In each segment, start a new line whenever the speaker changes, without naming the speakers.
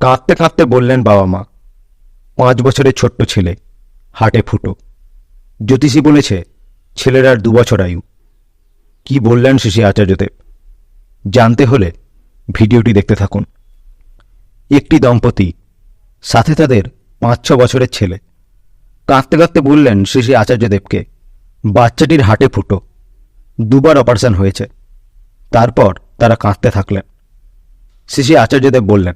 কাঁদতে কাঁদতে বললেন বাবা মা, পাঁচ বছরের ছোট্ট ছেলে, হাটে ফুটো। জ্যোতিষী বলেছে, ছেলের আর বছর আয়ু। কি বললেন শিশি আচার্যদেব? জানতে হলে ভিডিওটি দেখতে থাকুন। একটি দম্পতি, সাথে তাদের পাঁচ ছ বছরের ছেলে। কাঁদতে কাঁদতে বললেন শ্রী আচার্যদেবকে, বাচ্চাটির হাটে ফুটো। দুবার অপারেশন হয়েছে। তারপর তারা কাঁদতে থাকলেন। শ্রী আচার্যদেব বললেন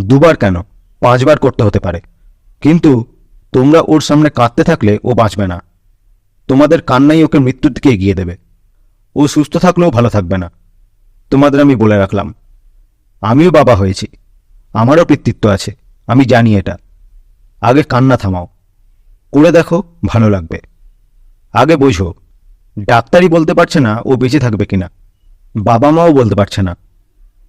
দুবার কেন? পাঁচবার করতে হতে পারে। কিন্তু তোমরা ওর সামনে কাঁদতে থাকলে ও বাঁচবে না। তোমাদের কান্নাই ওকে মৃত্যুর দিকে এগিয়ে দেবে। ও সুস্থ থাকলেও ভালো থাকবে না। তোমাদের আমি বলে রাখলাম। আমিও বাবা হয়েছি। আমারও পিতৃত্ব আছে। আমি জানি এটা। আগে কান্না থামাও। করে দেখো, ভালো লাগবে। আগে বোঝো, ডাক্তারই বলতে পারছে না ও বেঁচে থাকবে কিনা। বাবা মাও বলতে পারছে না।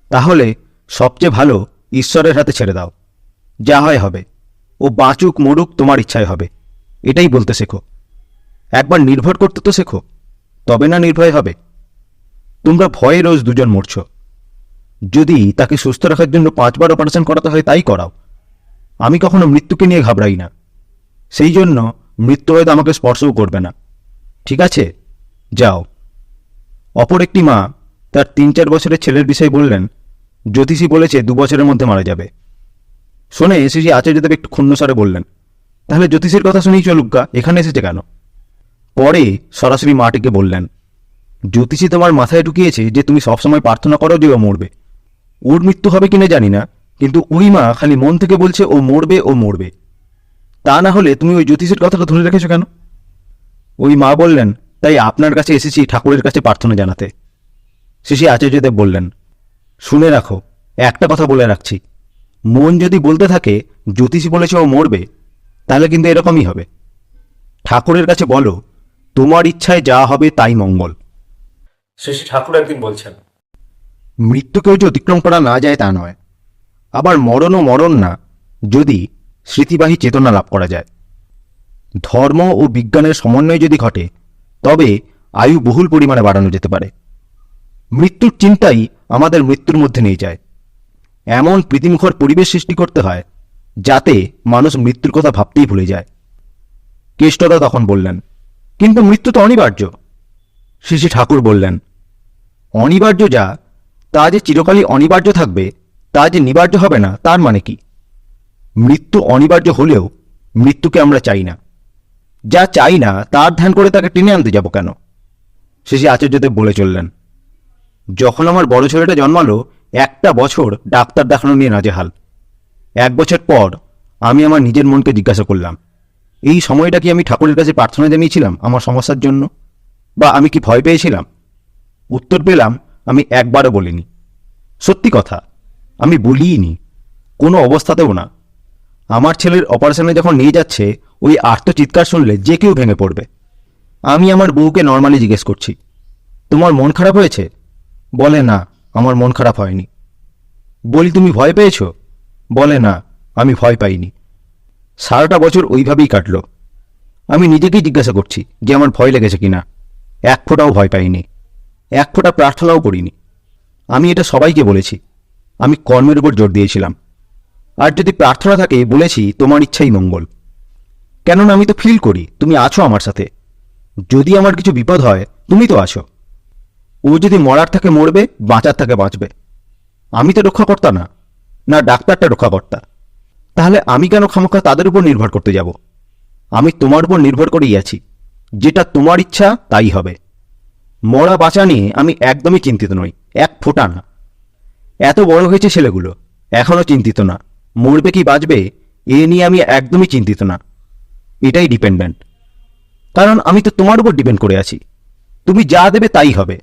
তাহলে সবচেয়ে ভালো ঈশ্বরের হাতে ছেড়ে দাও। যা হয় হবে। ও বাঁচুক, মরুক, তোমার ইচ্ছায় হবে। এটাই বলতে শেখো। একবার নির্ভর করতে তো শেখো। তবে না নির্ভয় হবে? তোমরা ভয়ে রোজ দুজন মরছ। যদি তাকে সুস্থ রাখার জন্য পাঁচবার অপারেশন করাতে হয়, তাই করাও। আমি কখনো মৃত্যুকে নিয়ে ঘাবড়াই না। সেই জন্য মৃত্যু হয়তো আমাকে স্পর্শও করবে না। ঠিক আছে? যাও। অপর একটি মা তার তিন চার বছরের ছেলের বিষয়ে বললেন জ্যোতিষী বলেছে দু বছরের মধ্যে মারা যাবে। শুনে এসেছি আচার্যদেব একটু ক্ষুণ্ণস্বরে বললেন, তাহলে জ্যোতিষের কথা শুনেই চলুক এখানে এসেছে কেন? পরে সরাসরি মাটিকে বললেন, জ্যোতিষী তোমার মাথায় ঢুকিয়েছে যে তুমি সবসময় প্রার্থনা করো যে ও মরবে। ওর মৃত্যু হবে কিনা জানি না, কিন্তু ওই মা খালি মন থেকে বলছে ও মরবে ও মরবে। তা না হলে তুমি ওই জ্যোতিষের কথাটা ধরে রেখেছো কেন? ওই মা বললেন, তাই আপনার কাছে এসেছি ঠাকুরের কাছে প্রার্থনা জানাতে। শেষে আচার্যদেব বললেন শুনে রাখো একটা কথা বলে রাখছি। মন যদি বলতে থাকে জ্যোতিষী বলেছে ও মরবে তাহলে কিন্তু এরকমই হবে। ঠাকুরের কাছে বলো তোমার ইচ্ছায় যা হবে তাই মঙ্গল। শেষে ঠাকুর একদিন বলছেন মৃত্যুকেও যে অতিক্রম করা না যায় তা নয়। আবার মরণও মরণ না যদি স্মৃতিবাহী চেতনা লাভ করা যায়। ধর্ম ও বিজ্ঞানের সমন্বয় যদি ঘটে তবে আয়ু বহুল পরিমাণে বাড়ানো যেতে পারে। মৃত্যুর চিন্তাই আমাদের মৃত্যুর মধ্যে নিয়ে যায়। এমন প্রীতিমুখর পরিবেশ সৃষ্টি করতে হয়, যাতে মানুষ মৃত্যুর কথা ভাবতেই ভুলে যায়। কেষ্টদা তখন বললেন, কিন্তু মৃত্যু তো অনিবার্য। শ্রী ঠাকুর বললেন, অনিবার্য যা, তা যে চিরকালই অনিবার্য থাকবে, তা যে নিবার্য হবে না, তার মানে কি? মৃত্যু অনিবার্য হলেও মৃত্যুকে আমরা চাই না। যা চাই না, তার ধ্যান করে তাকে টেনে আনতে যাব কেন? শেষে আচার্যদেব বলে চললেন যখন আমার বড় ছেলেটা জন্মালো, একটা বছর ডাক্তার দেখানো নিয়ে নাজেহাল। এক বছর পর আমি আমার নিজের মনকে জিজ্ঞাসা করলাম, এই সময়টা কি আমি ঠাকুরের কাছে প্রার্থনা জানিয়েছিলাম আমার সমস্যার জন্য? বা আমি কি ভয় পেয়েছিলাম? উত্তর পেলাম, আমি একবারও বলিনি। সত্যি কথা, আমি বলিইনি, কোনো অবস্থাতেও না। আমার ছেলের অপারেশনে যখন নিয়ে যাচ্ছে, ওই আর্তচিৎকার শুনলে যে কেউ ভেঙে পড়বে। আমি আমার বউকে নর্মালি জিজ্ঞেস করছি, তোমার মন খারাপ হয়েছে? বলে না, আমার মন খারাপ হয়নি। বলি, তুমি ভয় পেয়েছ? বলে, না, আমি ভয় পাইনি। সারাটা বছর ওইভাবেই কাটল। আমি নিজেকেই জিজ্ঞাসা করছি যে, আমার ভয় লেগেছে কিনা এক ফোঁটাও ভয় পাইনি। এক ফোঁটা প্রার্থনাও করিনি। আমি এটা সবাইকে বলেছি। আমি কর্মের উপর জোর দিয়েছিলাম। আর যদি প্রার্থনা থাকে, বলেছি, তোমার ইচ্ছাই মঙ্গল। কেননা, আমি তো ফিল করি, তুমি আছো আমার সাথে। যদি আমার কিছু বিপদ হয়, তুমি তো আছো। ও যদি মরার থাকে মরবে, বাঁচার থাকে বাঁচবে। আমি তো রক্ষাকর্তা না না ডাক্তারটা রক্ষাকর্তা। তাহলে আমি কেন খামোখা তাদের উপর নির্ভর করতে যাব? আমি তোমার উপর নির্ভর করেই আছি। যেটা তোমার ইচ্ছা, তাই হবে। মরা বাঁচা নিয়ে আমি একদমই চিন্তিত নই, এক ফোঁটা না। এত বড় হয়েছে ছেলেগুলো এখনও চিন্তিত না। মরবে কি বাঁচবে, এ নিয়ে আমি একদমই চিন্তিত না। এটাই ডিপেন্ডেন্ট কারণ আমি তো তোমার উপর ডিপেন্ড করে আছি। তুমি যা দেবে তাই হবে।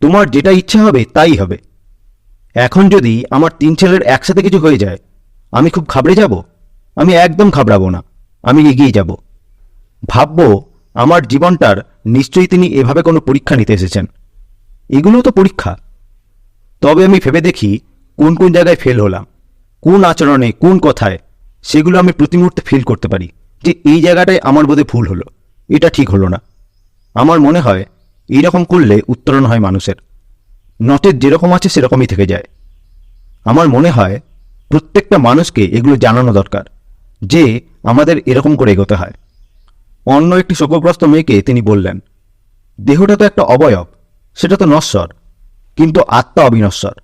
তোমার যেটা ইচ্ছা হবে, তাই হবে। এখন যদি আমার তিন ছেলের একসাথে কিছু হয়ে যায়, আমি খুব ঘাবড়ে যাব? আমি একদম ঘাবড়াবো না। আমি এগিয়ে যাব। ভাববো, আমার জীবনটার নিশ্চয়ই তিনি এভাবে কোনো পরীক্ষা নিতে এসেছেন। এগুলোও তো পরীক্ষা। তবে আমি ভেবে দেখি, কোন কোন জায়গায় ফেল হলাম, কোন আচরণে, কোন কথায়, সেগুলো আমি প্রতি মুহূর্তে ফিল করতে পারি যে এই জায়গাটায় আমার বোধে ভুল হলো। এটা ঠিক হলো না। আমার মনে হয় এইরকম করলে উত্তরণ হয় মানুষের। নটের যেরকম আছে সেরকমই থেকে যায়। আমার মনে হয় প্রত্যেকটা মানুষকে এগুলো জানানো দরকার, যে আমাদের এরকম করে এগোতে হয়। অন্য একটি শোকগ্রস্ত মেয়েকে তিনি বললেন, দেহটা তো একটা অবয়ব, সেটা তো নশ্বর, কিন্তু আত্মা অবিনশ্বর।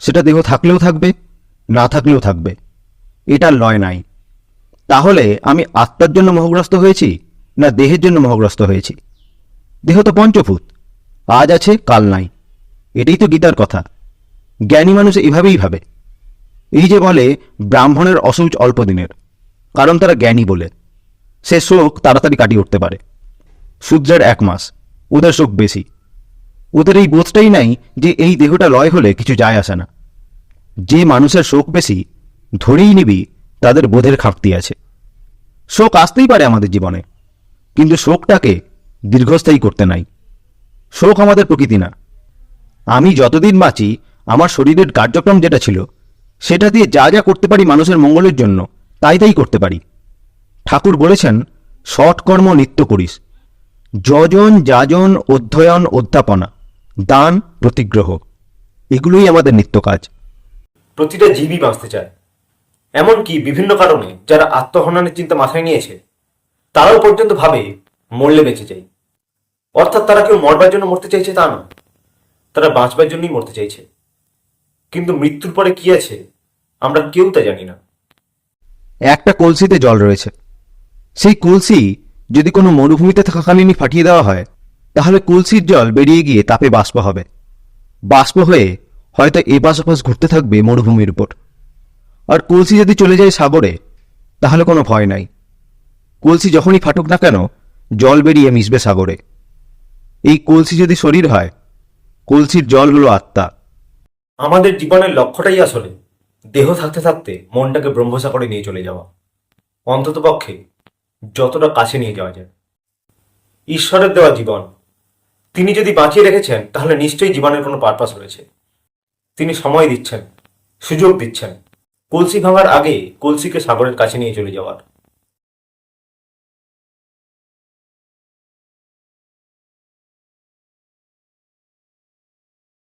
সেটা দেহ থাকলেও থাকবে, না থাকলেও থাকবে। এটা লয় নাই। তাহলে আমি আত্মার জন্য মোহগ্রস্ত হয়েছি, না দেহের জন্য মোহগ্রস্ত হয়েছি? দেহ তো পঞ্চভূত। আজ আছে, কাল নাই। এটাই তো গীতার কথা। জ্ঞানী মানুষ এভাবেই ভাবে। এই যে বলে, ব্রাহ্মণের অসৌচ অল্প দিনের। কারণ তারা জ্ঞানী বলে। সে শোক তাড়াতাড়ি কাটিয়ে উঠতে পারে। শূদ্রের এক মাস। ওদের শোক বেশি। ওদের এই বোধটাই নাই যে এই দেহটা লয় হলে কিছু যায় আসে না। যে মানুষের শোক বেশি, ধরেই নিবি তাদের বোধের খামতি আছে। শোক আসতেই পারে আমাদের জীবনে। কিন্তু শোকটাকে দীর্ঘস্থায়ী করতে নাই। শোক আমাদের প্রকৃতি না। আমি যতদিন বাঁচি, আমার শরীরের কার্যক্রম যেটা ছিল, সেটা দিয়ে যা যা করতে পারি মানুষের মঙ্গলের জন্য, তাই তাই করতে পারি। ঠাকুর বলেছেন সৎকর্ম নিত্য করিস। যজন যাজন অধ্যয়ন অধ্যাপনা, দান প্রতিগ্রহ, এগুলোই আমাদের নিত্য কাজ।
প্রতিটা জীবই বাঁচতে চায়। এমনকি বিভিন্ন কারণে যারা আত্মহননের চিন্তা মাথায় নিয়েছে, তারাও পর্যন্ত ভাবে মরলে বেঁচে যাই। অর্থাৎ তারা কেউ মরবার জন্য মরতে চাইছে তা না তারা বাঁচবার জন্যই মরতে চাইছে। কিন্তু মৃত্যুর পরে কি আছে, আমরা কেউ তা জানি না।
একটা কলসিতে জল রয়েছে। সেই কলসি যদি কোনো মরুভূমিতে থাকাকালীনই ফাটিয়ে দেওয়া হয়, তাহলে কলসির জল বেরিয়ে গিয়ে তাপে বাষ্প হবে। বাষ্প হয়ে হয়তো এপাশ ওপাশ ঘুরতে থাকবে মরুভূমির উপর। আর কলসি যদি চলে যায় সাগরে, তাহলে কোনো ভয় নাই। কলসি যখনই ফাটুক না কেন, জল বেরিয়ে মিশবে সাগরে। এই কলসি যদি শরীর হয়, কলসির জল হলো আত্মা।
আমাদের জীবনের লক্ষ্যটাই আসলে দেহ থাকতে থাকতে মনটাকে ব্রহ্মসাগরে নিয়ে চলে যাওয়া। অন্তত পক্ষে যতটা কাছে নিয়ে যাওয়া যায়। ঈশ্বরের দেওয়া জীবন। তিনি যদি বাঁচিয়ে রেখেছেন, তাহলে নিশ্চয়ই জীবনের কোনো পারপাস রয়েছে। তিনি সময় দিচ্ছেন, সুযোগ দিচ্ছেন। কলসি ভাঙার আগে কলসিকে সাগরের কাছে নিয়ে চলে যাওয়ার।